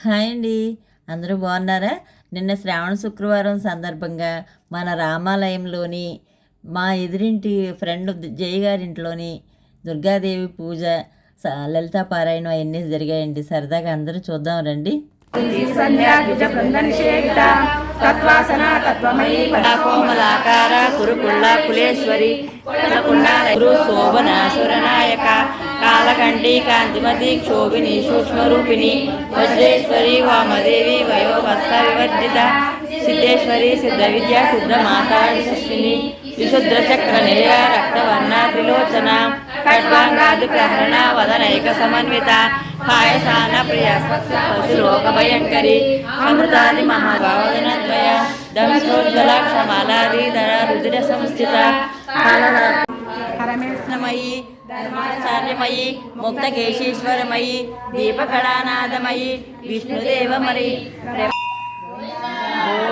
Hi అండి. అందరూ బాగున్నారా? నిన్న శ్రావణ శుక్రవారం సందర్భంగా మన రామాలయంలోని మా ఎదురింటి ఫ్రెండ్ జయ గారింట్లోని దుర్గాదేవి పూజ స- లలితా పారాయణం అవన్నీ జరిగాయండి. సరదాగా అందరూ చూద్దాం రండి. కోమలాకార కురుకుళ్ళ కులేశ్వరి గురు శోభన సురనాయక कालकण्डी कान्तिमती क्षोभिनी, सूक्ष्मरूपिणी, वज्रेश्वरी, वामदेवी वयोवत्सविवर्जिता सिद्धेश्वरी, सिद्धविद्या सिद्धमाता यशस्विनी, विशुद्रचक्रनिलया, रक्तवर्णा, त्रिलोचना, खड्वाङ्गादिप्रहरणा, वदनैकसमन्विता, पायसान प्रिया पशुलोकभयङ्करी, अमृतादि महाभावदनद्वया दंशोज्ज्वला क्षमालादिधरा रुद्रसंस्थिता ప్రియ పశులోక భయంకరి ధర్మాచార్యమయి దీపకళానాదమయి విష్ణుదేవమరి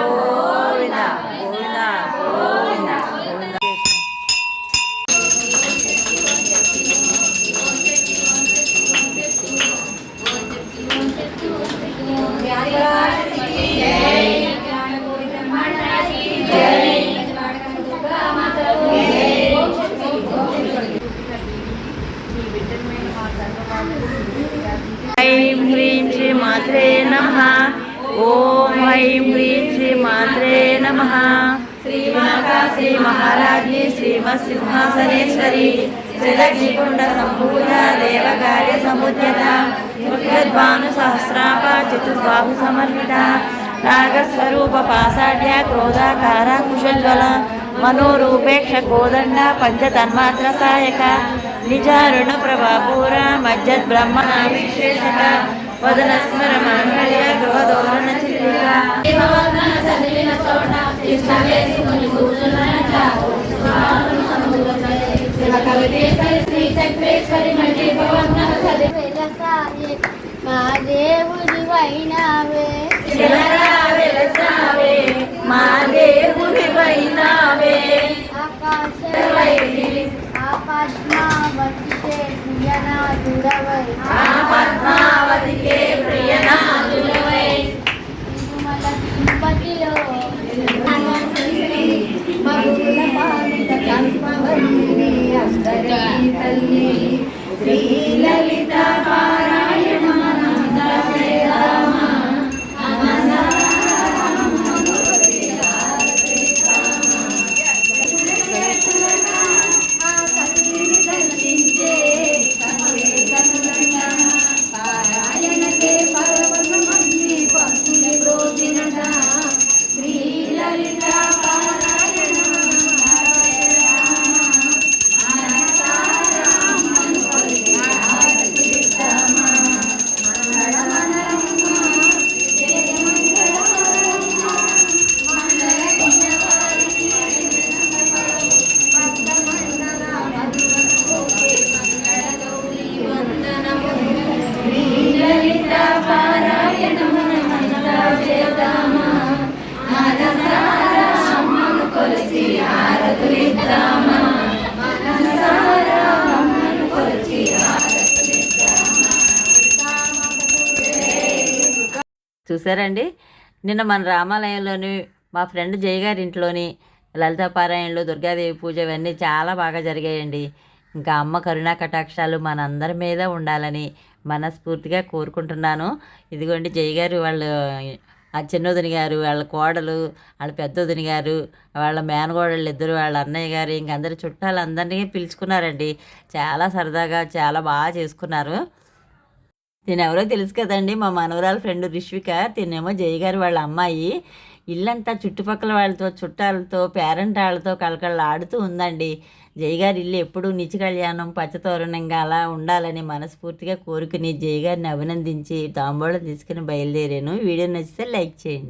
గోవింద గోవింద గోవింద ఐం హ్రీం శ్రీ మాత్రే నమ ఓం ఐం హ్రీం శ్రీ మాత్రే నమ శ్రీమాతా శ్రీ మహారాజ్ఞి శ్రీమత్ సింహాసనేశ్వరి శ్రీలక్ష్మీకుండ సంపూర్ణ దేవకార్య సముద్యత ముఖ్యద్భాను సహస్రాప చతుర్బాహు సమర్పిత నాగస్వరూప పాసాఢ్య క్రోధాకార కుశల్వల మనోరూపేక్ష కోదండ పంచ తన్మాత్ర సాయక నిజారుణ ప్రభాపూర మజ్జద్ బ్రహ్మ విశేషక వదన స్మర మాంగళ్య చిత్రిక మా దేవుడి వైనావే మా దేవుడి వైనావే ఆకాశ ప్రియనాథుడవై చూసారండి? నిన్న మన రామాలయంలోని మా ఫ్రెండ్ జయ గారి ఇంట్లోని లలితాపారాయణలు దుర్గాదేవి పూజ ఇవన్నీ చాలా బాగా జరిగాయండి. ఇంకా అమ్మ కరుణా కటాక్షాలు మనందరి మీద ఉండాలని మనస్ఫూర్తిగా కోరుకుంటున్నాను. ఇదిగోండి జయ గారు వాళ్ళు ఆ చిన్నోదిని గారు వాళ్ళ కోడలు వాళ్ళ పెద్దోదిని గారు వాళ్ళ మేనగోడళ్ళు ఇద్దరు వాళ్ళ అన్నయ్య గారు ఇంక అందరి చుట్టాలు అందరినీ పిలుచుకున్నారండి. చాలా సరదాగా చాలా బాగా చేసుకున్నారు. తిను ఎవరో తెలుసు కదండి మా మనవరాల ఫ్రెండ్ రిష్విక తినేమో జయ గారు వాళ్ళ అమ్మాయి. ఇల్లంతా చుట్టుపక్కల వాళ్ళతో చుట్టాలతో పేరెంట్ వాళ్ళతో కలకళ ఆడుతూ ఉందండి. జయ గారి ఇల్లు ఎప్పుడూ నిత్య కళ్యాణం పచ్చతోరణంగా అలా ఉండాలని మనస్ఫూర్తిగా కోరుకుని జయ గారిని అభినందించి తాంబూలం తీసుకుని బయలుదేరాను. వీడియో నచ్చితే లైక్ చేయండి.